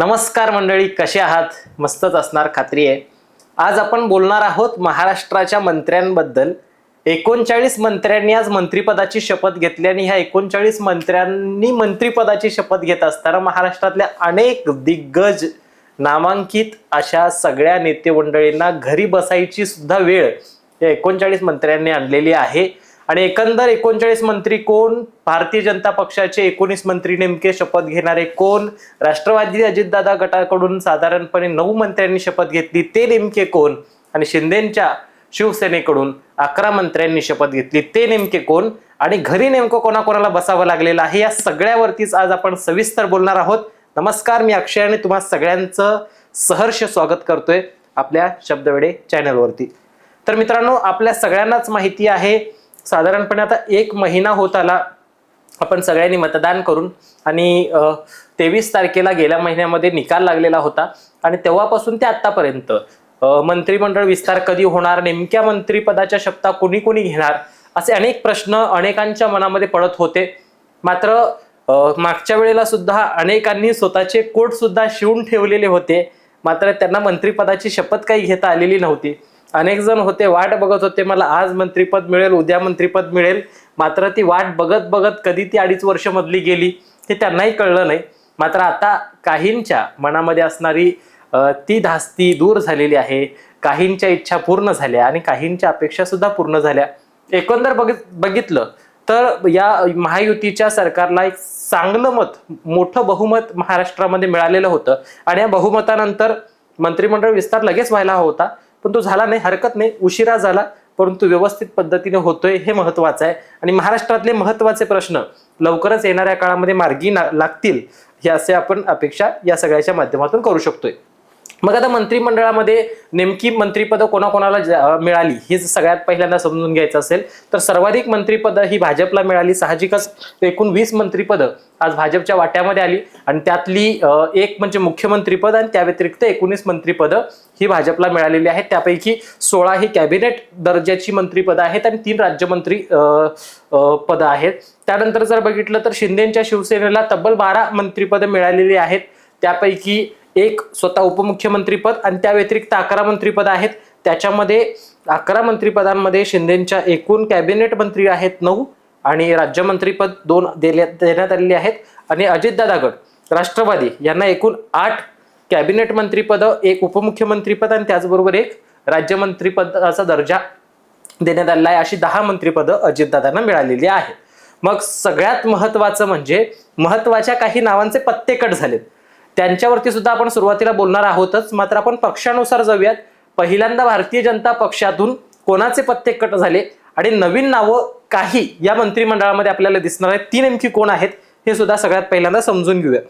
नमस्कार मंडळी कसे आहात? मस्तच असणार खात्री आहे. आज आपण बोलणार आहोत महाराष्ट्राच्या मंत्र्यांबद्दल. एकोणचाळीस मंत्र्यांनी आज मंत्रिपदाची शपथ घेतली आणि ह्या एकोणचाळीस मंत्र्यांनी मंत्रिपदाची शपथ घेत असताना महाराष्ट्रातल्या अनेक दिग्गज नामांकित अशा सगळ्या नेते मंडळींना घरी बसायची सुद्धा वेळ या एकोणचाळीस मंत्र्यांनी आणलेली आहे. आणि एकंदर एकोणचाळीस मंत्री कोण? भारतीय जनता पक्षाचे एकोणीस मंत्री नेमके शपथ घेणारे कोण? राष्ट्रवादी अजितदादा गटाकडून साधारणपणे नऊ मंत्र्यांनी शपथ घेतली ते नेमके कोण? आणि शिंदेच्या शिवसेनेकडून अकरा मंत्र्यांनी शपथ घेतली ते नेमके कोण? आणि घरी नेमकं कोणाकोणाला बसावं लागलेलं आहे? या सगळ्यावरतीच आज आपण सविस्तर बोलणार आहोत. नमस्कार मी अक्षय आणि तुम्हा सगळ्यांचं सहर्ष स्वागत करतोय आपल्या शब्दवेडे चॅनलवरती. तर मित्रांनो आपल्या सगळ्यांनाच माहिती आहे साधारणपणे आता एक महिना होत आला आपण सगळ्यांनी मतदान करून आणि तेवीस तारखेला गेल्या महिन्यामध्ये निकाल लागलेला होता आणि तेव्हापासून ते आतापर्यंत मंत्रिमंडळ विस्तार कधी होणार नेमक्या मंत्रिपदाच्या शपथा कोणी कोणी घेणार असे अनेक प्रश्न अनेकांच्या मनामध्ये पडत होते. मात्र मागच्या वेळेला सुद्धा अनेकांनी स्वतःचे कोट सुद्धा शिवून ठेवलेले होते. मात्र त्यांना मंत्रिपदाची शपथ काही घेता आलेली नव्हती. अनेक जण होते वाट बघत होते मला आज मंत्रीपद मिळेल उद्या मंत्रीपद मिळेल. मात्र ती वाट बघत बघत कधी ती अडीच वर्ष मधली गेली हे त्यांनाही कळलं नाही. मात्र आता काहींच्या मनामध्ये असणारी ती धास्ती दूर झालेली आहे काहींच्या इच्छा पूर्ण झाल्या आणि काहींच्या अपेक्षा सुद्धा पूर्ण झाल्या. एकंदर बघित बघितलं तर या महायुतीच्या सरकारला एक चांगलं मत मोठं बहुमत महाराष्ट्रामध्ये मिळालेलं होतं. आणि या बहुमतानंतर मंत्रिमंडळ विस्तार लगेच व्हायला होता. पण तो झाला नाही हरकत नाही उशिरा झाला परंतु व्यवस्थित पद्धतीने होतोय हे महत्वाचं आहे. आणि महाराष्ट्रातले महत्त्वाचे प्रश्न लवकरच येणाऱ्या काळामध्ये मार्गी लागतील हे असे आपण अपेक्षा या सगळ्याच्या माध्यमातून करू शकतोय. मग आता मंत्रिमंडळामध्ये नेमकी मंत्रिपदं कोणाकोणाला मिळाली? हे जर सगळ्यात पहिल्यांदा समजून घ्यायचं असेल तर सर्वाधिक मंत्रिपदं ही भाजपला मिळाली. साहजिकच एकूण वीस मंत्रिपदं आज भाजपच्या वाट्यामध्ये आली आणि त्यातली एक म्हणजे मुख्यमंत्रीपद आणि त्या व्यतिरिक्त एकोणीस मंत्रिपदं ही भाजपला मिळालेली आहेत. त्यापैकी सोळा ही कॅबिनेट दर्जाची मंत्रिपदं आहेत आणि तीन राज्यमंत्री पदं आहेत. त्यानंतर जर बघितलं तर शिंदेच्या शिवसेनेला तब्बल बारा मंत्रिपदं मिळालेली आहेत. त्यापैकी एक स्वतः उपमुख्यमंत्रीपद आणि त्या व्यतिरिक्त अकरा मंत्रीपद आहेत. त्याच्यामध्ये अकरा मंत्रिपदांमध्ये शिंदेच्या एकूण कॅबिनेट मंत्री आहेत नऊ आणि राज्यमंत्रीपद दोन देल्या देण्यात आलेली आहेत. आणि अजितदादा गट राष्ट्रवादी यांना एकूण आठ कॅबिनेट मंत्रीपद एक उपमुख्यमंत्रीपद आणि त्याचबरोबर एक राज्यमंत्रीपदाचा दर्जा देण्यात आलेला आहे. अशी दहा मंत्रीपदं अजितदादांना मिळालेली आहेत. मग सगळ्यात महत्वाचं म्हणजे महत्त्वाच्या काही नावांचे पत्ते कट झालेत. त्यांच्यावरती सुद्धा आपण सुरुवातीला बोलणार आहोतच. मात्र आपण पक्षानुसार जाऊयात. पहिल्यांदा भारतीय जनता पक्षातून कोणाचे पत्ते कट झाले आणि नवीन नावं काही या मंत्रिमंडळामध्ये आपल्याला दिसणार आहेत. ती नेमकी कोण आहेत हे सुद्धा सगळ्यात पहिल्यांदा समजून घेऊया.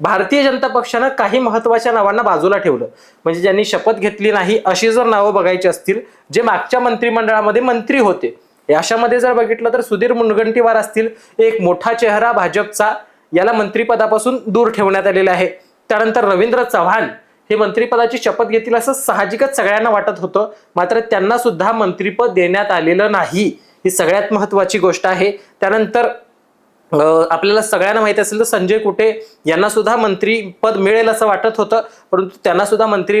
भारतीय जनता पक्षानं काही महत्त्वाच्या नावांना बाजूला ठेवलं. म्हणजे ज्यांनी शपथ घेतली नाही अशी जर नावं बघायची असतील जे मागच्या मंत्रिमंडळामध्ये मंत्री होते. अशामध्ये जर बघितलं तर सुधीर मुनगंटीवार असतील. एक मोठा चेहरा भाजपचा याला मंत्रिपदापासून दूर ठेवण्यात आलेला आहे. त्यानंतर रवींद्र चव्हाण हे मंत्रिपदाची शपथ घेतील असं साहजिकच सगळ्यांना वाटत होतं. मात्र त्यांना सुद्धा मंत्रिपद देण्यात आलेलं नाही. ही सगळ्यात महत्वाची गोष्ट आहे. त्यानंतर आपल्याला सगळ्यांना माहिती असेल तर संजय कुटे यांना सुद्धा मंत्रीपद मिळेल असं वाटत होतं परंतु त्यांना सुद्धा मंत्री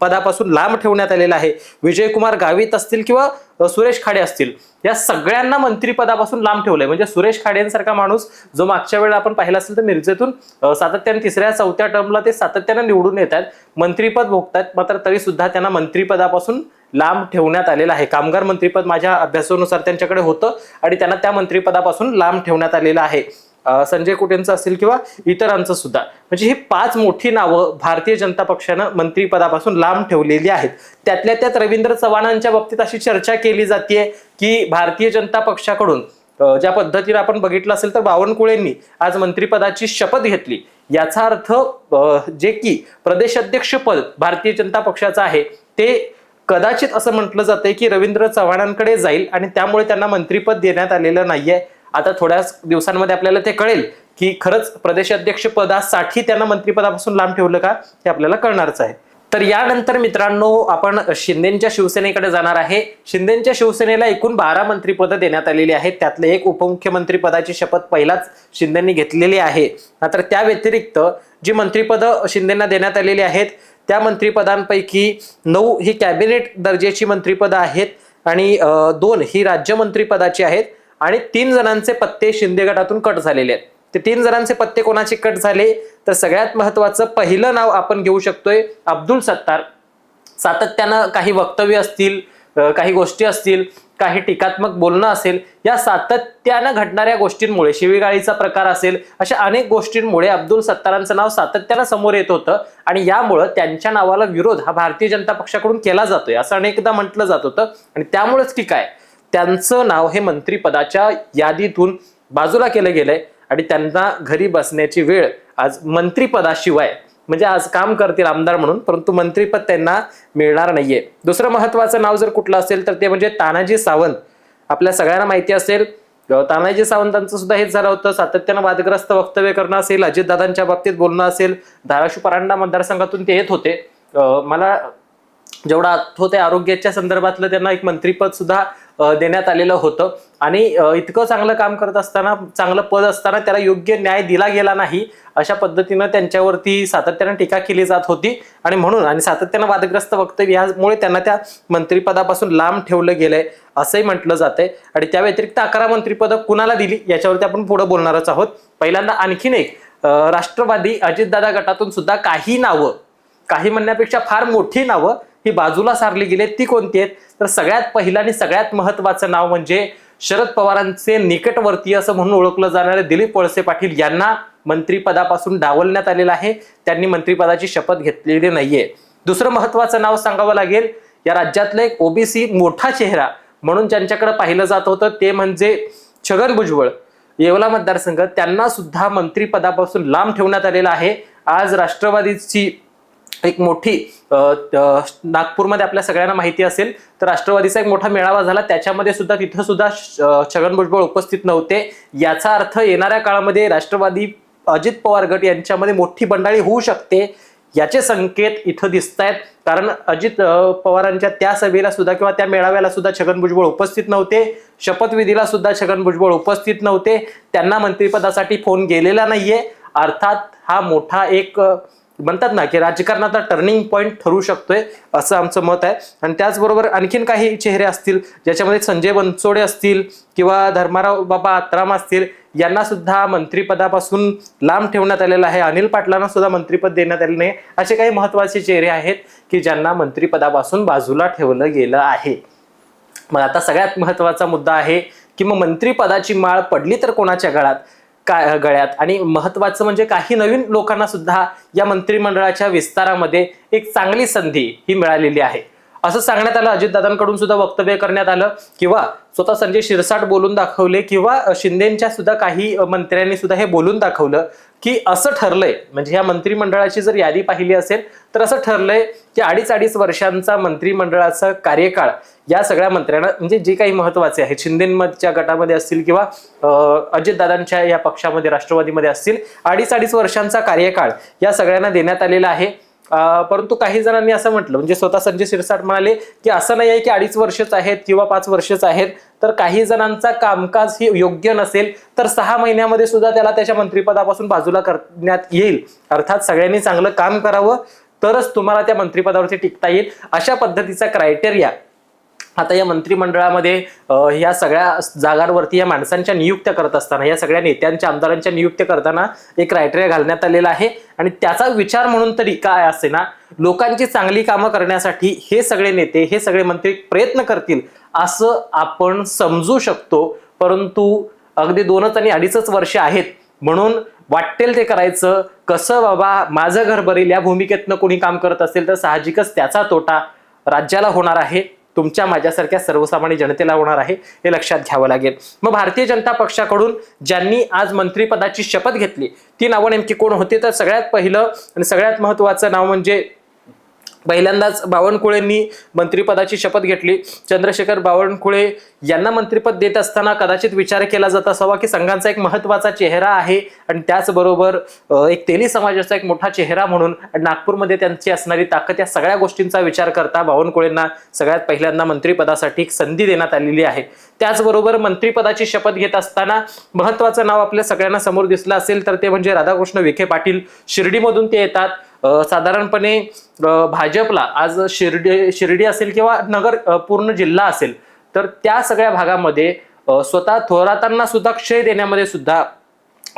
पदापासून लांब ठेवण्यात आलेलं आहे. विजयकुमार गावित असतील किंवा सुरेश खाडे असतील या सगळ्यांना मंत्रीपदापासून लांब ठेवलंय. म्हणजे सुरेश खाडेंसारखा माणूस जो मागच्या वेळेला आपण पाहिला असेल तर मिरजेतून सातत्याने तिसऱ्या चौथ्या टर्मला ते सातत्याने निवडून येतात मंत्रीपद भोगतात मात्र तरी सुद्धा त्यांना मंत्रीपदापासून लांब ठेवण्यात आलेलं आहे. कामगार मंत्रिपद माझ्या अभ्यासानुसार त्यांच्याकडे होतं आणि त्यांना त्या मंत्रिपदापासून लांब ठेवण्यात आलेलं आहे. संजय कुटेंचं असेल किंवा इतरांचं सुद्धा. म्हणजे ही पाच मोठी नावं भारतीय जनता पक्षानं मंत्रिपदापासून लांब ठेवलेली आहेत. त्यातल्या त्यात रवींद्र चव्हाणांच्या बाबतीत अशी चर्चा केली जाते की भारतीय जनता पक्षाकडून ज्या पद्धतीने आपण बघितलं असेल तर बावनकुळेंनी आज मंत्रिपदाची शपथ घेतली. याचा अर्थ जे की प्रदेशाध्यक्ष पद भारतीय जनता पक्षाचं आहे ते कदाचित असं म्हटलं जातंय की रवींद्र चव्हाणांकडे जाईल आणि त्यामुळे त्यांना मंत्रीपद देण्यात आलेलं नाहीये. आता थोड्याच दिवसांमध्ये आपल्याला ते कळेल की खरंच प्रदेशाध्यक्ष पदासाठी त्यांना मंत्रिपदापासून लांब ठेवलं का हे आपल्याला कळणारच आहे. तर यानंतर मित्रांनो आपण शिंदेच्या शिवसेनेकडे जाणार आहे. शिंदेच्या शिवसेनेला एकूण बारा मंत्रिपदं देण्यात आलेली आहेत. त्यातले एक उपमुख्यमंत्री पदाची शपथ पहिलाच शिंदेनी घेतलेली आहे. मात्र त्या व्यतिरिक्त जी मंत्रिपदं शिंदेना देण्यात आलेली आहेत त्या मंत्रिपदांपैकी नऊ ही कॅबिनेट दर्जाची मंत्रिपदं आहेत आणि दोन ही राज्यमंत्रीपदाची आहेत आणि तीन जणांचे पत्ते शिंदे गटातून कट झालेले आहेत. ते तीन जणांचे पत्ते कोणाचे कट झाले? तर सगळ्यात महत्वाचं पहिलं नाव आपण घेऊ शकतोय अब्दुल सत्तार. सातत्यानं काही वक्तव्य असतील काही गोष्टी असतील काही टीकात्मक बोलणं असेल या सातत्यानं घडणाऱ्या गोष्टींमुळे शिवीगाळीचा प्रकार असेल अशा अनेक गोष्टींमुळे अब्दुल सत्तारांचं नाव सातत्यानं समोर येत होतं आणि यामुळं त्यांच्या नावाला विरोध हा भारतीय जनता पक्षाकडून केला जातोय असं अनेकदा म्हटलं जात होतं. आणि त्यामुळेच की काय त्यांचं नाव हे मंत्रिपदाच्या यादीतून बाजूला केलं गेलंय आणि त्यांना घरी बसण्याची वेळ आज मंत्रिपदाशिवाय म्हणजे आज काम करतील आमदार म्हणून परंतु मंत्रीपद त्यांना मिळणार नाहीये. दुसरं महत्वाचं नाव जर कुठलं असेल तर ते म्हणजे तानाजी सावंत. आपल्या सगळ्यांना माहिती असेल तानाजी सावंतांचं सुद्धा हेच झालं होतं. सातत्यानं वादग्रस्त वक्तव्य करणं असेल अजितदादांच्या बाबतीत बोलणं असेल धाराशिव परांडा मतदारसंघातून ते येत होते. मला जेवढा होते आरोग्याच्या संदर्भातलं त्यांना एक मंत्रीपद सुद्धा देण्यात आलेलं होतं. आणि इतकं चांगलं काम करत असताना चांगलं पद असताना त्याला योग्य न्याय दिला गेला नाही अशा पद्धतीनं त्यांच्यावरती सातत्यानं टीका केली जात होती. आणि म्हणून आणि सातत्यानं वादग्रस्त वक्तव्य यामुळे त्यांना त्या मंत्रिपदापासून लांब ठेवलं गेलंय असंही म्हटलं जातंय. आणि त्या व्यतिरिक्त अकरा मंत्रिपदं कुणाला दिली याच्यावरती आपण पुढे बोलणारच आहोत. पहिल्यांदा आणखीन एक राष्ट्रवादी अजितदादा गटातून सुद्धा काही नावं काही म्हणण्यापेक्षा फार मोठी नावं ही बाजूला सारली गेली ती कोणती आहेत? तर सगळ्यात पहिलं आणि सगळ्यात महत्वाचं नाव म्हणजे शरद पवारांचे निकटवर्तीय असं म्हणून ओळखलं जाणारे दिलीप वळसे पाटील यांना मंत्रिपदापासून डावलण्यात आलेलं आहे. त्यांनी मंत्रिपदाची शपथ घेतलेली नाहीये. दुसरं महत्वाचं नाव सांगावं लागेल या राज्यातलं एक ओबीसी मोठा चेहरा म्हणून ज्यांच्याकडे पाहिलं जात होतं ते म्हणजे छगन भुजबळ. येवला मतदारसंघ त्यांना सुद्धा मंत्रिपदापासून लांब ठेवण्यात आलेला आहे. आज राष्ट्रवादीची एक मोठी नागपूरमध्ये आपल्या सगळ्यांना माहिती असेल तर राष्ट्रवादीचा एक मोठा मेळावा झाला. त्याच्यामध्ये सुद्धा तिथं सुद्धा श- छगन भुजबळ उपस्थित नव्हते. याचा अर्थ येणाऱ्या काळामध्ये राष्ट्रवादी अजित पवार गट यांच्यामध्ये मोठी बंडाळी होऊ शकते याचे संकेत इथं दिसत आहेत कारण अजित पवारांच्या त्या सभेला सुद्धा किंवा त्या मेळाव्याला सुद्धा छगन भुजबळ उपस्थित नव्हते. शपथविधीला सुद्धा छगन भुजबळ उपस्थित नव्हते. त्यांना मंत्रिपदासाठी फोन गेलेला नाहीये. अर्थात हा मोठा एक म्हणतात ना की राजकारणाचा टर्निंग पॉईंट ठरू शकतोय असं आमचं मत आहे. आणि त्याचबरोबर आणखीन काही चेहरे असतील ज्याच्यामध्ये संजय बनसोडे असतील किंवा धर्माराव बाबा आत्राम असतील यांना सुद्धा मंत्रिपदापासून लांब ठेवण्यात आलेलं आहे. अनिल पाटलांना सुद्धा मंत्रिपद देण्यात आलेलं नाही. असे काही महत्त्वाचे चेहरे आहेत की ज्यांना मंत्रिपदापासून बाजूला ठेवलं गेलं आहे. मग आता सगळ्यात महत्त्वाचा मुद्दा आहे की मग मंत्रिपदाची माळ पडली तर कोणाच्या गळात काय गळ्यात. आणि महत्वाचं म्हणजे काही नवीन लोकांना सुद्धा या मंत्रिमंडळाच्या विस्तारामध्ये एक चांगली संधी ही मिळालेली आहे. असं सांगण्यात आलं अजितदादांकडून सुद्धा वक्तव्य करण्यात आलं किंवा स्वतः संजय शिरसाट बोलून दाखवले किंवा शिंदेच्या सुद्धा काही मंत्र्यांनी सुद्धा हे बोलून दाखवलं. की असं ठरलंय म्हणजे ह्या मंत्रिमंडळाची जर यादी पाहिली असेल तर असं ठरलंय की अडीच अडीच वर्षांचा मंत्रिमंडळाचा कार्यकाळ या सगळ्या मंत्र्यांना म्हणजे जे काही महत्त्वाचे आहे शिंदेच्या गटामध्ये असतील किंवा अजितदादांच्या या पक्षामध्ये राष्ट्रवादीमध्ये असतील अडीच अडीच वर्षांचा कार्यकाळ या सगळ्यांना देण्यात आलेला आहे. परंतु काही जणांनी असं म्हटलं म्हणजे स्वतः संजय शिरसाट म्हणाले की असं नाही आहे की अडीच वर्षच आहेत किंवा पाच वर्षच आहेत तर काही जणांचा कामकाज हे योग्य नसेल तर सहा महिन्यामध्ये सुद्धा त्याला त्याच्या मंत्रिपदापासून बाजूला करण्यात येईल. अर्थात सगळ्यांनी चांगलं काम करावं तरच तुम्हाला त्या मंत्रिपदावरती टिकता येईल अशा पद्धतीचा क्रायटेरिया आता या मंत्रिमंडळामध्ये ह्या सगळ्या जागांवरती या माणसांच्या नियुक्त्या करत असताना या सगळ्या नेत्यांच्या आमदारांच्या नियुक्त्या करताना एक क्रायटेरिया घालण्यात आलेला आहे. आणि त्याचा विचार म्हणून तरी काय असे ना लोकांची चांगली कामं करण्यासाठी हे सगळे नेते हे सगळे मंत्री प्रयत्न करतील असं आपण समजू शकतो. परंतु अगदी दोनच आणि अडीचच वर्ष आहेत म्हणून वाटेल ते करायचं. कसं बाबा माझं घर भरेल या भूमिकेतनं कोणी काम करत असेल तर साहजिकच त्याचा तोटा राज्याला होणार आहे. तुमच्या माझ्यासारख्या सर्वसामान्य जनतेला होणार आहे हे लक्षात घ्यावं लागेल. मग भारतीय जनता पक्षाकडून ज्यांनी आज मंत्रिपदाची शपथ घेतली ती नावं नेमकी कोण होती? तर सगळ्यात पहिलं आणि सगळ्यात महत्वाचं नाव म्हणजे पहिल्यांदाच बावनकुळेंनी मंत्रिपदाची शपथ घेतली. चंद्रशेखर बावनकुळे यांना मंत्रिपद देत असताना कदाचित विचार केला जात असावा की संघांचा एक महत्त्वाचा चेहरा आहे आणि त्याचबरोबर एक तेली समाजाचा एक मोठा चेहरा म्हणून आणि नागपूरमध्ये त्यांची असणारी ताकद या सगळ्या गोष्टींचा विचार करता बावनकुळेंना सगळ्यात पहिल्यांदा मंत्रिपदासाठी एक संधी देण्यात आलेली आहे. त्याचबरोबर मंत्रिपदाची शपथ घेत असताना महत्वाचं नाव आपल्या सगळ्यांना समोर दिसलं असेल तर ते म्हणजे राधाकृष्ण विखे पाटील. शिर्डीमधून ते येतात. साधारणपणे भाजपला आज शिर्डी शिर्डी असेल किंवा नगर पूर्ण जिल्हा असेल तर त्या सगळ्या भागामध्ये स्वतः थोरातांना सुद्धा क्षय देण्यामध्ये सुद्धा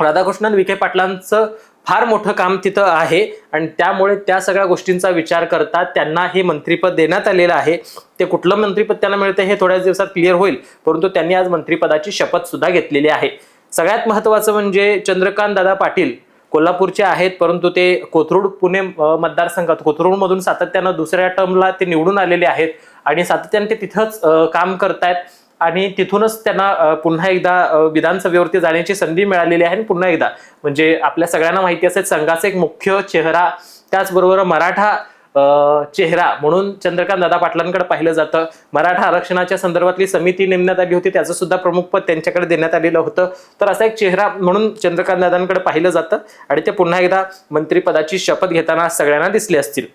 राधाकृष्णन विखे पाटलांचं फार मोठं काम तिथं आहे आणि त्यामुळे त्या सगळ्या गोष्टींचा विचार करता त्यांना हे मंत्रिपद देण्यात आलेलं आहे. ते कुठलं मंत्रिपद त्यांना मिळतं हे थोड्याच दिवसात क्लिअर होईल परंतु त्यांनी आज मंत्रिपदाची शपथ सुद्धा घेतलेली आहे. सगळ्यात महत्वाचं म्हणजे चंद्रकांत दादा पाटील कोल्हापूरचे आहेत परंतु ते कोथरूड पुणे मतदारसंघात कोथरूडमधून सातत्यानं दुसऱ्या टर्मला ते निवडून आलेले आहेत आणि सातत्याने ते तिथंच काम करतायत. आणि तिथूनच त्यांना पुन्हा एकदा विधानसभेवरती जाण्याची संधी मिळालेली आहे आणि पुन्हा एकदा म्हणजे आपल्या सगळ्यांना माहिती असेल संघाचा एक मुख्य चेहरा त्याचबरोबर मराठा चेहरा म्हणून चंद्रकांत दादा पाटलांकडे पाहिलं जातं. मराठा आरक्षणाच्या संदर्भातली समिती नेमण्यात आली होती त्याचं सुद्धा प्रमुख पद त्यांच्याकडे देण्यात आलेलं होतं. तर असा एक चेहरा म्हणून चंद्रकांत दादांकडे पाहिलं जातं आणि ते पुन्हा एकदा मंत्रिपदाची शपथ घेताना सगळ्यांना दिसले असतील.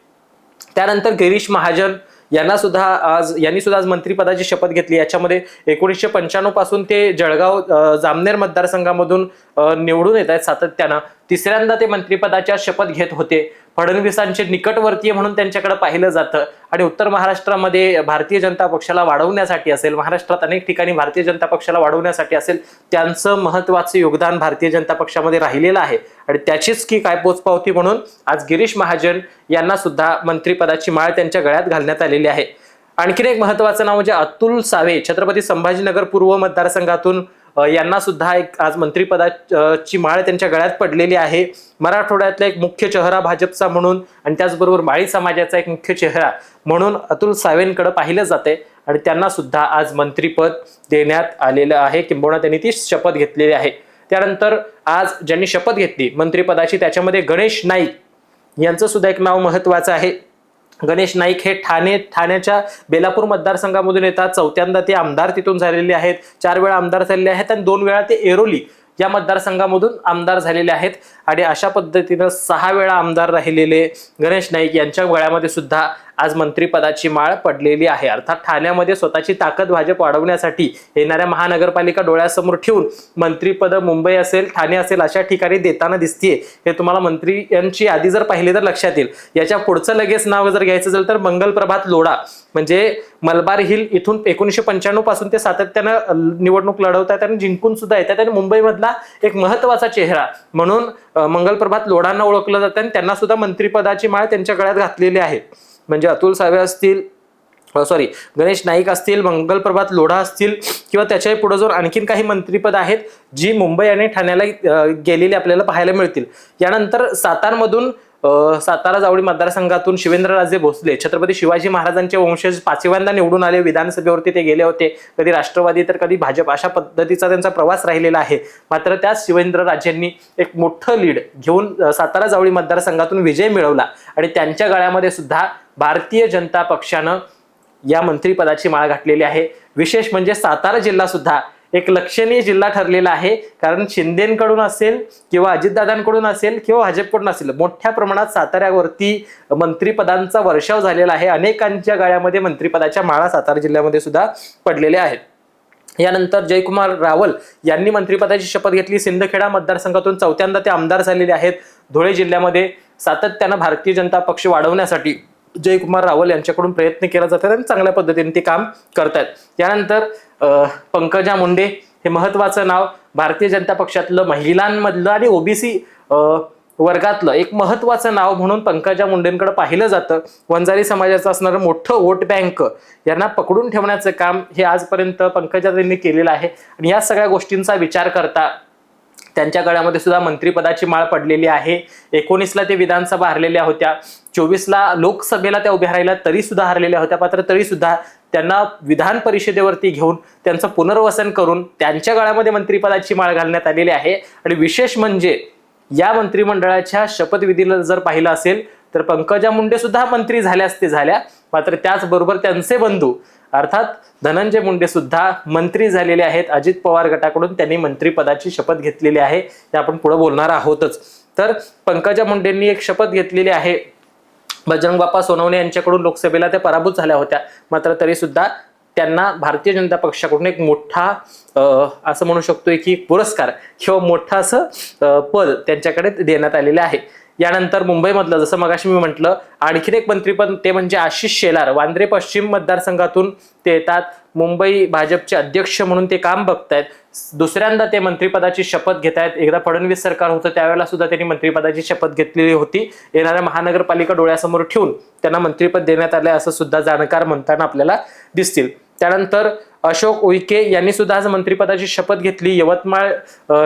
त्यानंतर गिरीश महाजन यांना सुद्धा आज यांनी सुद्धा आज मंत्रिपदाची शपथ घेतली. याच्यामध्ये एकोणीसशे पंच्याण्णवपासून ते जळगाव जामनेर मतदारसंघामधून निवडून येत आहेत सातत्यानं. तिसऱ्यांदा ते मंत्रिपदाच्या शपथ घेत होते. फडणवीसांचे निकटवर्तीय म्हणून त्यांच्याकडे पाहिलं जातं. आणि उत्तर महाराष्ट्रामध्ये भारतीय जनता पक्षाला वाढवण्यासाठी असेल महाराष्ट्रात अनेक ठिकाणी भारतीय जनता पक्षाला वाढवण्यासाठी असेल त्यांचं महत्वाचं योगदान भारतीय जनता पक्षामध्ये राहिलेलं आहे. आणि त्याचीच की काय पोचपावती म्हणून आज गिरीश महाजन यांना सुद्धा मंत्रिपदाची माळ त्यांच्या गळ्यात घालण्यात आलेली आहे. आणखीन एक महत्वाचं नाव म्हणजे अतुल सावे छत्रपती संभाजीनगर पूर्व मतदारसंघातून यांना सुद्धा एक आज मंत्रिपदाची माळ त्यांच्या गळ्यात पडलेली आहे. मराठवाड्यातला एक मुख्य चेहरा भाजपचा म्हणून आणि त्याचबरोबर माळी समाजाचा एक मुख्य चेहरा म्हणून अतुल सावेंकडे पाहिलं जाते आणि त्यांना सुद्धा आज मंत्रिपद देण्यात आलेलं आहे. किंबहुना त्यांनी ती शपथ घेतलेली आहे. त्यानंतर आज ज्यांनी शपथ घेतली मंत्रिपदाची त्याच्यामध्ये गणेश नाईक यांचं सुद्धा एक नाव महत्वाचं आहे. गणेश नाईक हे ठाणे ठाण्याच्या बेलापूर मतदारसंघामधून येतात. चौथ्यांदा ते आमदार तिथून झालेले आहेत. चार वेळा आमदार झालेले आहेत आणि दोन वेळा ते एरोली या मतदारसंघामधून आमदार झालेले आहेत. आणि अशा पद्धतीनं सहा वेळा आमदार राहिलेले गणेश नाईक यांच्या गळ्यामध्ये सुद्धा आज मंत्रिपदाची माळ पडलेली आहे. अर्थात ठाण्यामध्ये स्वतःची ताकद भाजप वाढवण्यासाठी येणाऱ्या महानगरपालिका डोळ्यासमोर ठेवून मंत्रीपद मुंबई असेल ठाणे असेल अशा ठिकाणी देताना दिसतीये. हे तुम्हाला मंत्री यांची यादी जर पाहिली तर लक्षात येईल. याच्या पुढचं लगेच नाव जर घ्यायचं असेल तर मंगल प्रभात लोढा. म्हणजे मलबार हिल इथून एकोणीसशे पंच्याण्णवपासून ते सातत्यानं निवडणूक लढवत आहेत आणि जिंकून सुद्धा येतात आणि मुंबईमधला एक महत्त्वाचा चेहरा म्हणून मंगलप्रभात मंगल प्रभात लोढांना ओळखलं जातं आणि त्यांना सुद्धा मंत्रिपदाची माळ त्यांच्या गळ्यात घातलेली आहे. म्हणजे अतुल सावे असतील सॉरी गणेश नाईक असतील मंगलप्रभात लोढा असतील किंवा त्याच्याही पुढे जाऊन आणखीन काही मंत्रिपद आहेत जी मुंबई आणि ठाण्याला गेलेली आपल्याला पाहायला मिळतील. यानंतर सातारमधून सातारा जावळी मतदारसंघातून शिवेंद्रराजे भोसले छत्रपती शिवाजी महाराजांचे वंशज पाचव्यांदा निवडून आले विधानसभेवरती ते गेले होते. कधी राष्ट्रवादी तर कधी भाजप अशा पद्धतीचा त्यांचा प्रवास राहिलेला आहे. मात्र त्याच शिवेंद्रराजेंनी एक मोठं लीड घेऊन सातारा जावळी मतदारसंघातून विजय मिळवला. आणि त्यांच्या गळ्यामध्ये सुद्धा भारतीय जनता पक्षानं या मंत्रिपदाची माळ घातलेली आहे. विशेष म्हणजे सातारा जिल्हा सुद्धा एक लक्षणीय जिल्हा ठरलेला आहे. कारण शिंदेकडून असेल किंवा अजितदादांकडून असेल किंवा भाजपकडून असेल मोठ्या प्रमाणात साताऱ्यावरती मंत्रिपदांचा वर्षाव झालेला आहे. अनेकांच्या गाळ्यामध्ये मंत्रिपदाच्या माळा सातारा जिल्ह्यामध्ये सुद्धा पडलेल्या आहेत. यानंतर जयकुमार रावल यांनी मंत्रिपदाची शपथ घेतली. सिंदखेडा मतदारसंघातून चौथ्यांदा ते आमदार झालेले आहेत. धुळे जिल्ह्यामध्ये सातत्यानं भारतीय जनता पक्ष वाढवण्यासाठी जयकुमार रावल यांच्याकडून प्रयत्न केला जातात आणि चांगल्या पद्धतीने ते काम करतात त्यानंतर पंकजा मुंडे हे महत्वाचं नाव भारतीय जनता पक्षातलं महिलांमधलं आणि ओबीसी वर्गातलं एक महत्वाचं नाव म्हणून पंकजा मुंडेंकडे पाहिलं जातं. वंजारी समाजाचं असणारं मोठं वोट बँक यांना पकडून ठेवण्याचं काम हे आजपर्यंत पंकजा त्यांनी केलेलं आहे. आणि या सगळ्या गोष्टींचा विचार करता त्यांच्या गळ्यामध्ये सुद्धा मंत्रिपदाची माळ पडलेली आहे. एकोणीसला ते विधानसभा हरलेल्या होत्या. चोवीसला लोकसभेला त्या उभ्या राहिल्या तरी सुद्धा हरलेल्या होत्या. मात्र तरी सुद्धा त्यांना विधान परिषदेवरती घेऊन त्यांचं पुनर्वसन करून त्यांच्या गळ्यामध्ये मंत्रिपदाची माळ घालण्यात आलेली आहे. आणि विशेष म्हणजे या मंत्रिमंडळाच्या शपथविधीला जर पाहिलं असेल तर पंकजा मुंडे सुद्धा मंत्री झाल्या असते झाल्या. मात्र त्याचबरोबर त्यांचे बंधू अर्थात धनंजय मुंडे सुद्धा मंत्री झालेले आहेत. अजित पवार गटाकडून त्यांनी मंत्रीपदाची शपथ घेतलेली आहे. ते आपण पुढे बोलणार आहोतच. तर पंकजा मुंडेंनी एक शपथ घेतलेली आहे. बजरंग बाप्पा सोनवणे यांच्याकडून लोकसभेला त्या पराभूत झाल्या होत्या. मात्र तरी सुद्धा त्यांना भारतीय जनता पक्षाकडून एक मोठा असं म्हणू शकतोय की पुरस्कार किंवा मोठं असं पद त्यांच्याकडे देण्यात आलेले आहे. यानंतर मुंबईमधलं जसं मगाशी मी म्हटलं आणखीन एक मंत्रीपद ते म्हणजे आशिष शेलार. वांद्रे पश्चिम मतदारसंघातून ते येतात. मुंबई भाजपचे अध्यक्ष म्हणून ते काम बघतायत. दुसऱ्यांदा ते मंत्रिपदाची शपथ घेत आहेत एकदा फडणवीस सरकार होतं त्यावेळेला सुद्धा त्यांनी मंत्रिपदाची शपथ घेतलेली होती. येणाऱ्या महानगरपालिका डोळ्यासमोर ठेवून त्यांना मंत्रिपद देण्यात आले असं सुद्धा जाणकार म्हणताना आपल्याला दिसतील. त्यानंतर अशोक उईके यांनी सुद्धा आज मंत्रिपदाची शपथ घेतली. यवतमाळ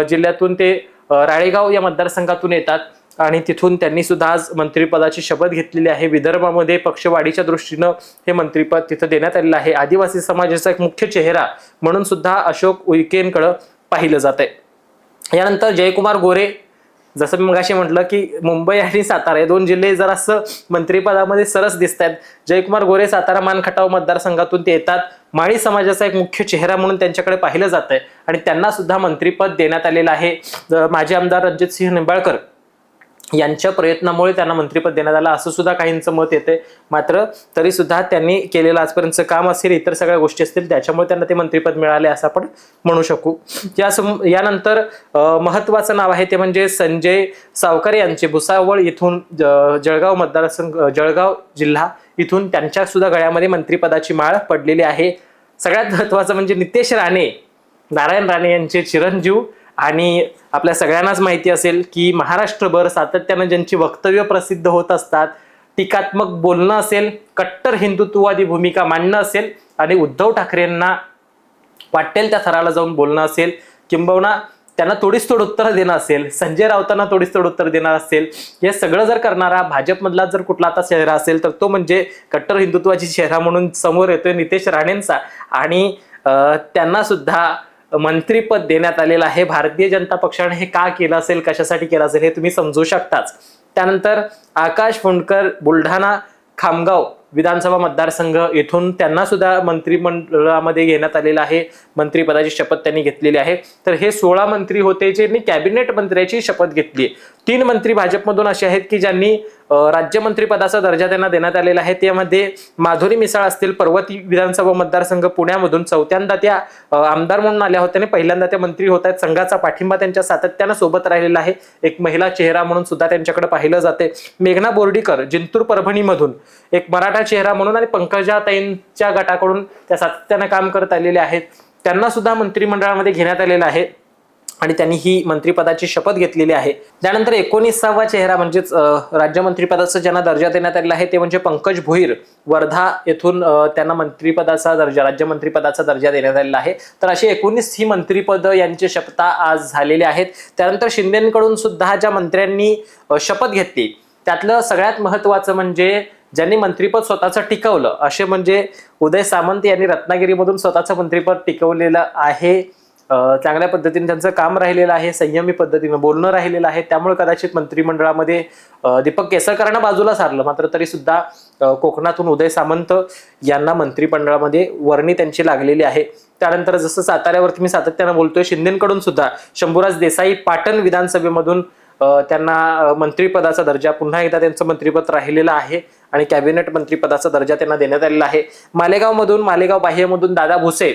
जिल्ह्यातून ते राळेगाव या मतदारसंघातून येतात. आणि तिथून त्यांनी सुद्धा आज मंत्रिपदाची शपथ घेतलेली आहे. विदर्भामध्ये पक्षवाढीच्या दृष्टीनं हे मंत्रिपद तिथं देण्यात आलेलं आहे. आदिवासी समाजाचा एक मुख्य चेहरा म्हणून सुद्धा अशोक उईकेंकडं पाहिलं जात आहे यानंतर जयकुमार गोरे जसं मी मगाशी म्हटलं की मुंबई आणि सातारा हे दोन जिल्हे जरासं मंत्रिपदामध्ये सरस दिसत आहेत जयकुमार गोरे सातारा मानखटाव मतदारसंघातून ते येतात. माळी समाजाचा एक मुख्य चेहरा म्हणून त्यांच्याकडे पाहिलं जात आहे आणि त्यांना सुद्धा मंत्रिपद देण्यात आलेलं आहे. माजी आमदार रणजितसिंह निंबाळकर यांच्या प्रयत्नामुळे त्यांना मंत्रिपद देण्यात आलं. असं सुद्धा काहींचं मत येते मात्र तरी सुद्धा त्यांनी केलेलं आजपर्यंतचं काम असेल इतर सगळ्या गोष्टी असतील त्याच्यामुळे त्यांना ते मंत्रिपद मिळाले असं आपण म्हणू शकू. या सम- यानंतर महत्वाचं नाव आहे ते म्हणजे संजय सावकर यांचे. भुसावळ इथून ज- जळगाव मतदारसंघ जळगाव जिल्हा इथून त्यांच्या सुद्धा गळ्यामध्ये मंत्रिपदाची माळ पडलेली आहे. सगळ्यात महत्वाचं म्हणजे नितेश राणे नारायण राणे यांचे चिरंजीव आणि आपल्या सगळ्यांनाच माहिती असेल की महाराष्ट्रभर सातत्यानं ज्यांची वक्तव्य प्रसिद्ध होत असतात टीकात्मक बोलणं असेल कट्टर हिंदुत्ववादी भूमिका मांडणं असेल आणि उद्धव ठाकरेंना वाटेल त्या थराला जाऊन बोलणं असेल किंबहुना त्यांना तोडीस तोड उत्तर देणं असेल संजय राऊतांना तोडीस तोड उत्तर देणार असेल हे सगळं जर करणारा भाजपमधला जर कुठला आता चेहरा असेल तर तो म्हणजे कट्टर हिंदुत्वाची चेहरा म्हणून समोर येतोय नितेश राणेंचा आणि त्यांना सुद्धा मंत्रीपद देण्यात आलेलं आहे. भारतीय जनता पक्षाने हे का केलं असेल कशासाठी केलं असेल हे तुम्ही समजू शकताच. त्यानंतर आकाश फुंडकर बुलढाणा खामगाव विधानसभा मतदारसंघ येथून त्यांना सुद्धा मंत्रिमंडळामध्ये घेण्यात आलेलं आहे. मंत्रिपदाची शपथ त्यांनी घेतलेली आहे. तर हे सोळा मंत्री होते ज्यांनी कॅबिनेट मंत्र्याची शपथ घेतली तीन मंत्री भाजपमधून असे आहेत की ज्यांनी राज्यमंत्रीपदाचा दर्जा त्यांना देण्यात आलेला आहे. त्यामध्ये माधुरी मिसाळ असतील पर्वती विधानसभा मतदारसंघ पुण्यामधून चौथ्यांदा त्या आमदार म्हणून आल्या होत्या आणि पहिल्यांदा त्या मंत्री होत आहेत. संघाचा पाठिंबा त्यांच्या सातत्यानं सोबत राहिलेला आहे. एक महिला चेहरा म्हणून सुद्धा त्यांच्याकडे पाहिलं जाते. मेघना बोर्डीकर जिंतूर परभणीमधून एक मराठा चेहरा म्हणून आणि पंकजाताईंच्या गटाकडून त्या सातत्यानं काम करत आलेले आहेत. त्यांना सुद्धा मंत्रिमंडळामध्ये घेण्यात आलेलं आहे. आणि त्यांनी ही मंत्रिपदाची शपथ घेतलेली आहे. त्यानंतर एकोणीसावा चेहरा म्हणजेच राज्यमंत्रीपदाचा ज्यांना दर्जा देण्यात आलेला आहे ते म्हणजे पंकज भोईर. वर्धा येथून त्यांना मंत्रिपदाचा दर्जा राज्यमंत्रीपदाचा दर्जा देण्यात आलेला आहे. तर अशी एकोणीस ही मंत्रिपद यांची शपथा आज झालेली आहेत. त्यानंतर शिंदेकडून सुद्धा ज्या मंत्र्यांनी शपथ घेतली त्यातलं सगळ्यात महत्वाचं म्हणजे ज्यांनी मंत्रिपद स्वतःचं टिकवलं असे म्हणजे उदय सामंत यांनी रत्नागिरीमधून स्वतःचं मंत्रिपद टिकवलेलं आहे. चांगल्या पद्धतीने त्यांचं काम राहिलेलं आहे संयमी पद्धतीनं बोलणं राहिलेलं आहे. त्यामुळे कदाचित मंत्रिमंडळामध्ये दीपक केसरकरांना बाजूला सारलं. मात्र तरी सुद्धा कोकणातून उदय सामंत यांना मंत्रिमंडळामध्ये वर्णी त्यांची लागलेली आहे. त्यानंतर जसं साताऱ्यावरती मी सातत्यानं बोलतोय शिंदेकडून सुद्धा शंभूराज देसाई पाटण विधानसभेमधून त्यांना मंत्रिपदाचा दर्जा पुन्हा एकदा त्यांचं मंत्रिपद राहिलेलं आहे आणि कॅबिनेट मंत्रिपदाचा दर्जा त्यांना देण्यात आलेला आहे. मालेगावमधून मालेगाव बाह्यमधून दादा भुसे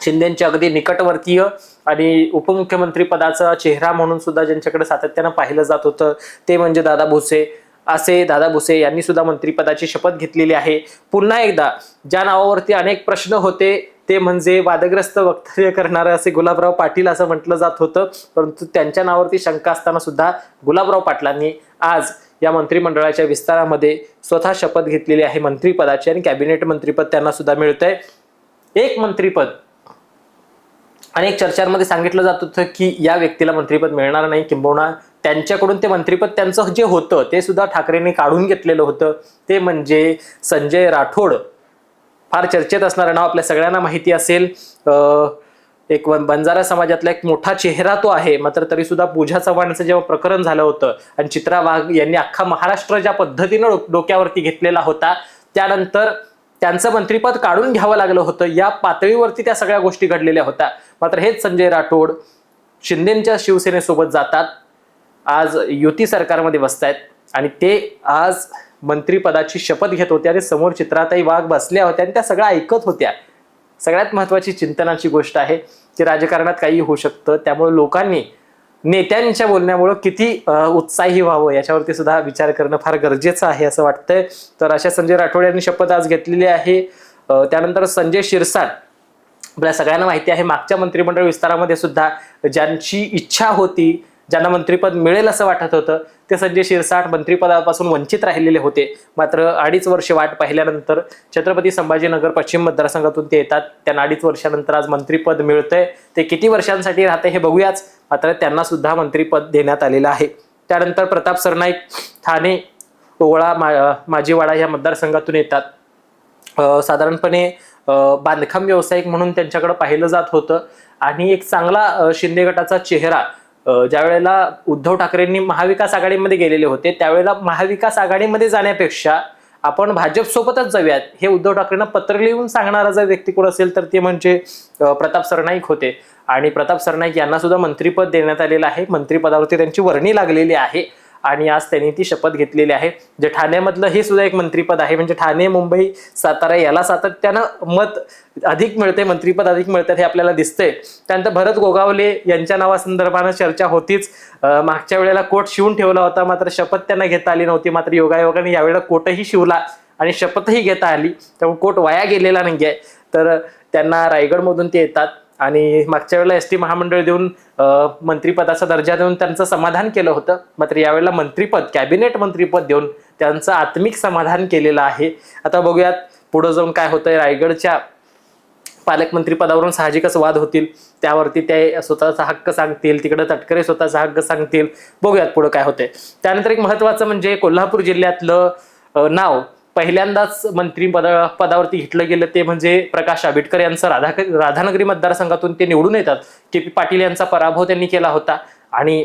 शिंदेचे अगदी निकटवर्तीय आणि उपमुख्यमंत्री पदाचा चेहरा म्हणून सुद्धा ज्यांच्याकडे सातत्यानं पाहिलं जात होतं ते म्हणजे दादा भुसे. असे दादा भुसे यांनी सुद्धा मंत्रिपदाची शपथ घेतलेली आहे. पुन्हा एकदा ज्या नावावरती अनेक प्रश्न होते ते म्हणजे वादग्रस्त वक्तव्य करणारे असे गुलाबराव पाटील असं म्हटलं जात होतं. परंतु त्यांच्या नावावरती शंका असताना सुद्धा गुलाबराव पाटलांनी आज या मंत्रिमंडळाच्या विस्तारामध्ये स्वतः शपथ घेतलेली आहे मंत्रिपदाची आणि कॅबिनेट मंत्रिपद त्यांना सुद्धा मिळतंय. एक मंत्रिपद अनेक चर्चांमध्ये सांगितलं जात होतं की या व्यक्तीला मंत्रिपद मिळणार नाही किंबहुना त्यांच्याकडून ते मंत्रिपद त्यांचं जे होतं ते सुद्धा ठाकरेंनी काढून घेतलेलं होतं. ते म्हणजे संजय राठोड. फार चर्चेत असणारं नाव आपल्या सगळ्यांना माहिती असेल. एक बंजारा समाजातला एक मोठा चेहरा तो आहे मात्र तरी सुद्धा पूजा चव्हाणचं जेव्हा प्रकरण झालं होतं आणि चित्रा वाघ यांनी अख्खा महाराष्ट्र ज्या पद्धतीनं डोक्यावरती घेतलेला होता त्यानंतर त्यांचं मंत्रीपद काढून घ्यावं लागलं होतं. या पातळीवरती त्या सगळ्या गोष्टी घडलेल्या होत्या. मात्र हेच संजय राठोड शिंदेच्या शिवसेनेसोबत जातात. आज युती सरकारमध्ये बसतायत आणि ते आज मंत्रीपदाची शपथ घेत होते आणि समोर चित्रातही वाघ बसल्या होत्या आणि त्या सगळ्या ऐकत होत्या. सगळ्यात महत्वाची चिंतनाची गोष्ट आहे की राजकारणात काही होऊ शकतं. त्यामुळे लोकांनी नेत्यांच्या बोलण्यामुळं किती उत्साही व्हावं याच्यावरती सुद्धा विचार करणं फार गरजेचं आहे असं वाटतंय. तर अशा संजय राठोड यांनी शपथ आज घेतलेली आहे. त्यानंतर संजय शिरसाट. आपल्या सगळ्यांना माहिती आहे मागच्या मंत्रिमंडळ विस्तारामध्ये सुद्धा ज्यांची इच्छा होती ज्यांना मंत्रिपद मिळेल असं वाटत होतं ते संजय शिरसाट मंत्रिपदापासून वंचित राहिलेले होते. मात्र अडीच वर्ष वाट पाहिल्यानंतर छत्रपती संभाजीनगर पश्चिम मतदारसंघातून ते येतात. त्यांना अडीच वर्षानंतर आज मंत्रिपद मिळतंय. ते किती वर्षांसाठी राहते हे बघूयाच. मात्र त्यांना सुद्धा मंत्रिपद देण्यात आलेलं आहे. त्यानंतर प्रताप सरनाईक ठाणे ओवळा मा माजीवाडा या मतदारसंघातून येतात. साधारणपणे बांधकाम व्यावसायिक म्हणून त्यांच्याकडे पाहिलं जात होतं. आणि एक चांगला शिंदे गटाचा चेहरा ज्या वेळेला उद्धव ठाकरेंनी महाविकास आघाडीमध्ये गेलेले होते त्यावेळेला महाविकास आघाडीमध्ये जाण्यापेक्षा आपण भाजपसोबतच जाऊयात हे उद्धव ठाकरेंना पत्र लिहून सांगणारा जर व्यक्ती कोण असेल तर ते म्हणजे प्रताप सरनाईक होते. आणि प्रताप सरनाईक यांना सुद्धा मंत्रिपद देण्यात आलेलं आहे मंत्रिपदावरती त्यांची वर्णी लागलेली आहे. आणि आज त्यांनी ती शपथ घेतलेली आहे. जे ठाण्यामधलं हे सुद्धा एक मंत्रीपद आहे. म्हणजे ठाणे मुंबई सातारा याला सातत्यानं मत अधिक मिळते मंत्रीपद अधिक मिळतात हे आपल्याला दिसतंय. त्यानंतर भरत गोगावले यांच्या नावासंदर्भानं चर्चा होतीच. मागच्या वेळेला कोट शिवून ठेवला होता मात्र शपथ त्यांना घेता आली नव्हती. मात्र योगायोगाने यावेळेला कोटही शिवला आणि शपथही घेता आली. त्यामुळे कोट वाया गेलेला नाही आहे तर त्यांना रायगडमधून ते येतात. आणि मागच्या वेळेला एस टी महामंडळ देऊन मंत्रीपदाचा मंत्रिपदाचा दर्जा देऊन त्यांचं समाधान केलं होतं. मात्र यावेळेला मंत्रिपद कॅबिनेट मंत्रिपद देऊन त्यांचं आत्मिक समाधान केलेलं आहे. आता बघूयात पुढे जाऊन काय होतंय. रायगडच्या पालकमंत्रीपदावरून साहजिकच वाद होतील. त्यावरती ते स्वतःचा हक्क सांगतील. तिकडे तटकरे स्वतःचा हक्क सांगतील. बघूयात पुढे काय होतंय. त्यानंतर एक महत्वाचं म्हणजे कोल्हापूर जिल्ह्यातलं नाव. पहिल्यांदाच मंत्री पदा पदावरती घेतलं गेलं ते म्हणजे प्रकाश आंबेडकर यांचं राधा राधानगरी मतदारसंघातून ते निवडून येतात. के पी पाटील यांचा पराभव त्यांनी केला होता आणि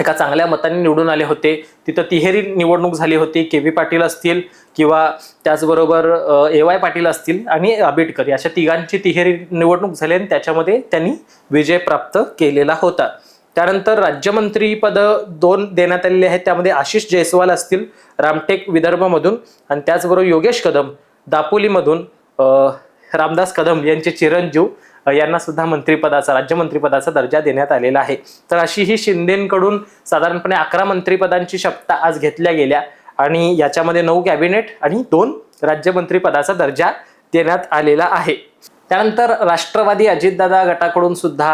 एका चांगल्या मताने निवडून आले होते. तिथं तिहेरी निवडणूक झाली होती. के व्ही पाटील असतील किंवा त्याचबरोबर ए वाय पाटील असतील आणि आंबेडकर अशा तिघांची तिहेरी निवडणूक झाली आणि त्याच्यामध्ये त्यांनी विजय प्राप्त केलेला होता. त्यानंतर राज्यमंत्री पद दोन देण्यात आलेले आहेत. त्यामध्ये आशिष जयस्वाल असतील रामटेक विदर्भमधून आणि त्याचबरोबर योगेश कदम दापोलीमधून रामदास कदम यांचे चिरंजीव यांना सुद्धा मंत्रिपदाचा राज्यमंत्रीपदाचा दर्जा देण्यात आलेला आहे. तर अशी ही शिंदेकडून साधारणपणे अकरा मंत्रिपदांची शपथा आज घेतल्या गेल्या आणि याच्यामध्ये नऊ कॅबिनेट आणि दोन राज्यमंत्रीपदाचा दर्जा देण्यात आलेला आहे. त्यानंतर राष्ट्रवादी अजितदादा गटाकडून सुद्धा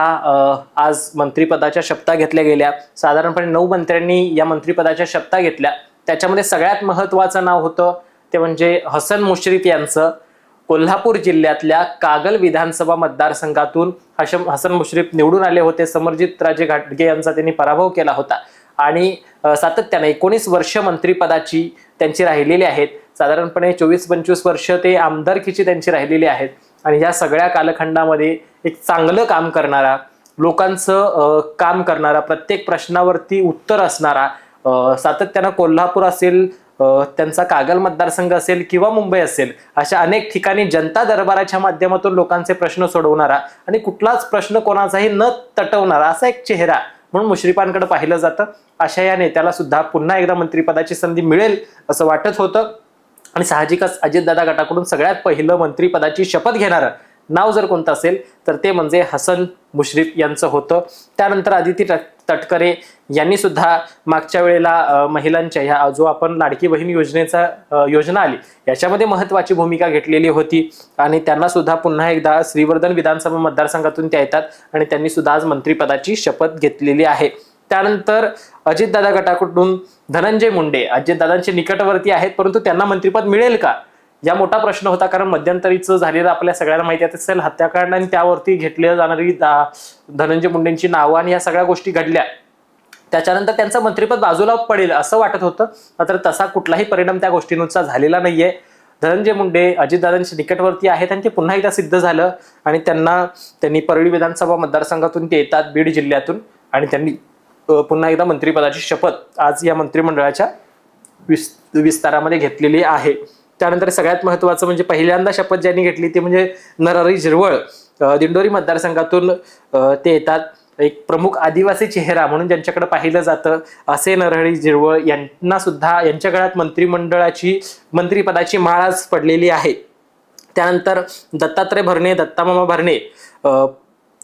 आज मंत्रिपदाच्या शपथा घेतल्या गेल्या. साधारणपणे नऊ मंत्र्यांनी या मंत्रिपदाच्या शपथा घेतल्या. त्याच्यामध्ये सगळ्यात महत्वाचं नाव होतं ते म्हणजे हसन मुश्रीफ यांचं. कोल्हापूर जिल्ह्यातल्या कागल विधानसभा मतदारसंघातून हशम हसन मुश्रीफ निवडून आले होते. समरजित राजे घाटगे यांचा त्यांनी पराभव केला होता. आणि सातत्याने एकोणीस वर्ष मंत्रिपदाची त्यांची राहिलेली आहेत. साधारणपणे चोवीस पंचवीस वर्ष ते आमदारकीची त्यांची राहिलेली आहेत. आणि या सगळ्या कालखंडामध्ये एक चांगलं काम करणारा लोकांचं काम करणारा प्रत्येक प्रश्नावरती उत्तर असणारा सातत्यानं कोल्हापूर असेल त्यांचा कागल मतदारसंघ असेल किंवा मुंबई असेल अशा अनेक ठिकाणी जनता दरबाराच्या माध्यमातून लोकांचे प्रश्न सोडवणारा आणि कुठलाच प्रश्न कोणाचाही न तटवणारा असा एक चेहरा म्हणून मुश्रीफांकडे पाहिलं जातं. अशा या नेत्याला सुद्धा पुन्हा एकदा मंत्रिपदाची संधी मिळेल असं वाटत होतं. आणि साहजिकच अजितदादा गटाकडून सगळ्यात पहिलं मंत्रीपदाची शपथ घेणारं नाव जर कोणतं असेल तर ते म्हणजे हसन मुश्रीफ यांचं होतं. त्यानंतर आदिती तटकरे यांनी सुद्धा मागच्या वेळेला महिलांच्या ह्या जो आपण लाडकी बहीण योजनेचा योजना आली याच्यामध्ये महत्वाची भूमिका घेतलेली होती. आणि त्यांना सुद्धा पुन्हा एकदा श्रीवर्धन विधानसभा मतदारसंघातून त्या येतात आणि त्यांनी सुद्धा आज मंत्रिपदाची शपथ घेतलेली आहे. त्यानंतर अजितदादा गटाकडून धनंजय मुंडे अजितदादांचे निकटवर्ती आहेत परंतु त्यांना मंत्रिपद मिळेल का? या मोठा प्रश्न होता कारण मध्यंतरीचं झालेलं आपल्या सगळ्यांना माहिती असेल हत्याकांड आणि त्यावरती घेतली जाणारी धनंजय मुंडेंची नावं आणि या सगळ्या गोष्टी घडल्या. त्याच्यानंतर त्यांचं मंत्रिपद बाजूला पडेल असं वाटत होतं मात्र तसा कुठलाही परिणाम त्या गोष्टींचा झालेला नाहीये. धनंजय मुंडे अजितदादांचे निकटवर्ती आहेत आणि ते पुन्हा एकदा सिद्ध झालं आणि त्यांना त्यांनी परळी विधानसभा मतदारसंघातून ते येतात बीड जिल्ह्यातून आणि त्यांनी पुन्हा एकदा मंत्रिपदाची शपथ आज या मंत्रिमंडळाच्या विस विस्तारामध्ये घेतलेली आहे. त्यानंतर सगळ्यात महत्त्वाचं म्हणजे पहिल्यांदा शपथ ज्यांनी घेतली ती म्हणजे नरहरी झिरवळ. दिंडोरी मतदारसंघातून ते येतात. एक प्रमुख आदिवासी चेहरा म्हणून ज्यांच्याकडे पाहिलं जातं असे नरहरी झिरवळ यांना सुद्धा यांच्या काळात मंत्रिमंडळाची मंत्रिपदाची माळ आज पडलेली आहे. त्यानंतर दत्तात्रय भरणे दत्तामामा भरणे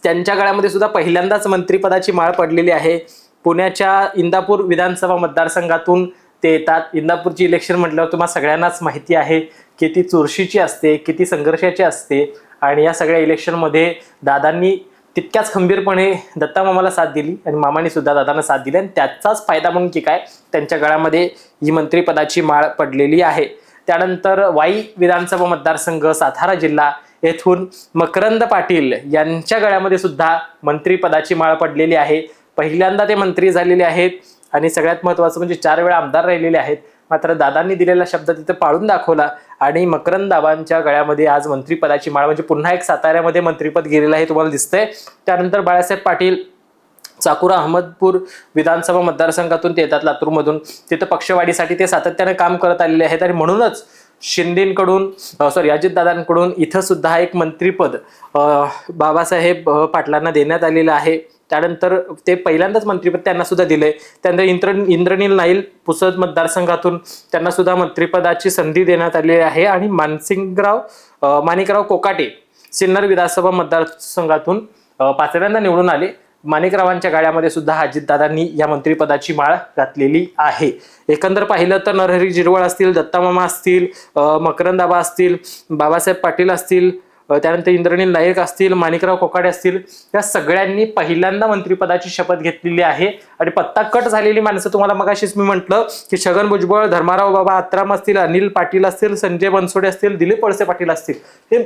त्यांच्या काळामध्ये सुद्धा पहिल्यांदाच मंत्रिपदाची माळ पडलेली आहे. पुण्याच्या इंदापूर विधानसभा मतदारसंघातून ते येतात. इंदापूरची इलेक्शन म्हटल्यावर तुम्हाला सगळ्यांनाच माहिती आहे किती चुरशीची असते किती संघर्षाची असते आणि या सगळ्या इलेक्शनमध्ये दादांनी तितक्याच खंबीरपणे दत्ता मामाला साथ दिली आणि मामाने सुद्धा दादांना साथ दिली आणि त्याचाच फायदा म्हणून की काय त्यांच्या गळ्यामध्ये ही मंत्रिपदाची माळ पडलेली आहे. त्यानंतर वाई विधानसभा मतदारसंघ सातारा जिल्हा येथून मकरंद पाटील यांच्या गळ्यामध्ये सुद्धा मंत्रिपदाची माळ पडलेली आहे. पहिल्यांदा ते मंत्री झालेले आहेत आणि सगळ्यात महत्त्वाचं म्हणजे चार वेळा आमदार राहिलेले आहेत. मात्र दादांनी दिलेला शब्द तिथं पाळून दाखवला आणि मकरंद दाबांच्या गळ्यामध्ये आज मंत्रिपदाची माळ म्हणजे पुन्हा एक साताऱ्यामध्ये मंत्रिपद गेलेलं आहे तुम्हाला दिसतंय. त्यानंतर बाळासाहेब पाटील चाकुरा अहमदपूर विधानसभा मतदारसंघातून ते येतात लातूरमधून. तिथं पक्षवाढीसाठी ते सातत्याने काम करत आलेले आहेत आणि म्हणूनच शिंदेकडून सॉरी अजितदादांकडून इथं सुद्धा एक मंत्रिपद बाबासाहेब पाटलांना देण्यात आलेलं आहे. त्यानंतर ते पहिल्यांदाच मंत्रिपद त्यांना सुद्धा दिले त्यानंतर इंद्र इंद्रनील नाईल पुसद मतदारसंघातून त्यांना सुद्धा मंत्रिपदाची संधी देण्यात आलेली आहे. आणि मानसिंगराव माणिकराव कोकाटे सिन्नर विधानसभा मतदारसंघातून पाचव्यांदा निवडून आले. माणिकरावांच्या गाड्यामध्ये सुद्धा अजितदादांनी या मंत्रिपदाची माळ घातलेली आहे. एकंदर पाहिलं तर नरहरी जिरवळ असतील दत्तामामा असतील मकरंदाबा असतील बाबासाहेब पाटील असतील त्यानंतर इंद्रनील नाईक असतील माणिकराव कोकाडे असतील या सगळ्यांनी पहिल्यांदा मंत्रिपदाची शपथ घेतलेली आहे. आणि पत्ता कट झालेली माणसं तुम्हाला मगाशीच मी म्हटलं की छगन भुजबळ धर्माराव बाबा आत्राम असतील अनिल पाटील असतील संजय बनसोडे असतील दिलीप वळसे पाटील असतील. हे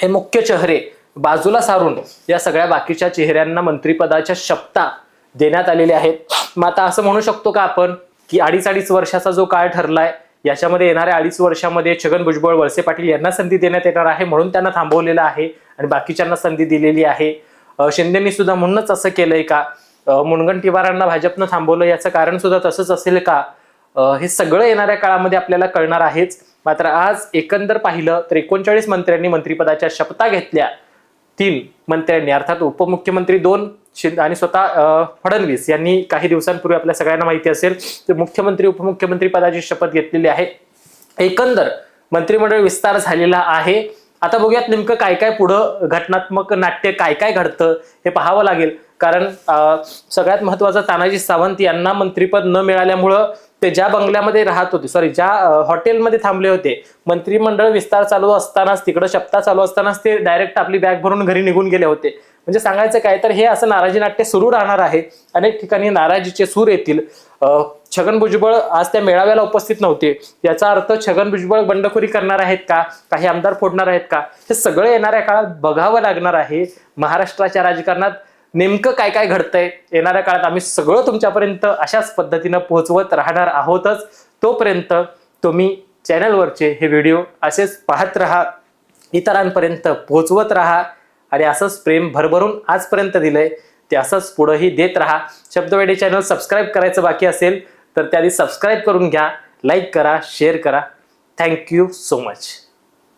हे मुख्य चेहरे बाजूला सारून या सगळ्या बाकीच्या चेहऱ्यांना मंत्रिपदाच्या शपथा देण्यात आलेल्या आहेत. मग आता असं म्हणू शकतो का आपण की अडीच अडीच वर्षाचा जो काळ ठरलाय याच्यामध्ये येणाऱ्या अडीच वर्षामध्ये छगन भुजबळ वळसे पाटील यांना संधी देण्यात येणार आहे म्हणून त्यांना थांबवलेलं आहे आणि बाकीच्यांना संधी दिलेली आहे. शिंदेनी सुद्धा म्हणूनच असं केलंय का? मुनगंटीवारांना भाजपनं थांबवलं याचं कारण सुद्धा तसंच असेल का? हे सगळं येणाऱ्या काळामध्ये आपल्याला कळणार आहेच. मात्र आज एकंदर पाहिलं तर एकोणचाळीस मंत्र्यांनी मंत्रिपदाच्या शपथा घेतल्या. तीन मंत्र्यांनी अर्थात उपमुख्यमंत्री दोन शिंदे आणि स्वतः फडणवीस यांनी काही दिवसांपूर्वी आपल्या सगळ्यांना माहिती असेल तर मुख्यमंत्री उपमुख्यमंत्री पदाची शपथ घेतलेली आहे. एकंदर मंत्रिमंडळ विस्तार झालेला आहे. आता बघूयात नेमकं काय काय पुढं घटनात्मक नाट्य काय काय घडतं हे पाहावं लागेल. कारण सगळ्यात महत्वाचं तानाजी सावंत यांना मंत्रिपद न मिळाल्यामुळं ते ज्या बंगल्यामध्ये राहत होते सॉरी ज्या हॉटेलमध्ये थांबले होते मंत्रिमंडळ विस्तार चालू असतानाच तिकडं शपथा चालू असतानाच ते डायरेक्ट आपली बॅग भरून घरी निघून गेले होते. म्हणजे सांगायचं काय तर हे असं नाराजी नाट्य सुरू राहणार आहे. अनेक ठिकाणी नाराजीचे सूर येतील. छगन भुजबळ आज त्या मेळाव्याला उपस्थित नव्हते. याचा अर्थ छगन भुजबळ बंडखोरी करणार आहेत का? काही आमदार फोडणार आहेत का? हे सगळं येणाऱ्या काळात बघावं लागणार आहे. महाराष्ट्राच्या राजकारणात नेमकं काय काय घडतंय? येणाऱ्या काळात आम्ही सगळं तुमच्यापर्यंत अशाच पद्धतीनं पोहोचवत राहणार आहोतच. तोपर्यंत तुम्ही चॅनलवरचे हे व्हिडिओ असेच पाहत राहा इतरांपर्यंत पोहोचवत राहा आणि असंच प्रेम भरभरून आजपर्यंत दिलंय. ते असंच पुढंही देत राहा. शब्दवेडे चॅनल सबस्क्राईब करायचं बाकी असेल तर त्याआधी सबस्क्राईब करून घ्या लाईक करा शेअर करा. Thank you so much.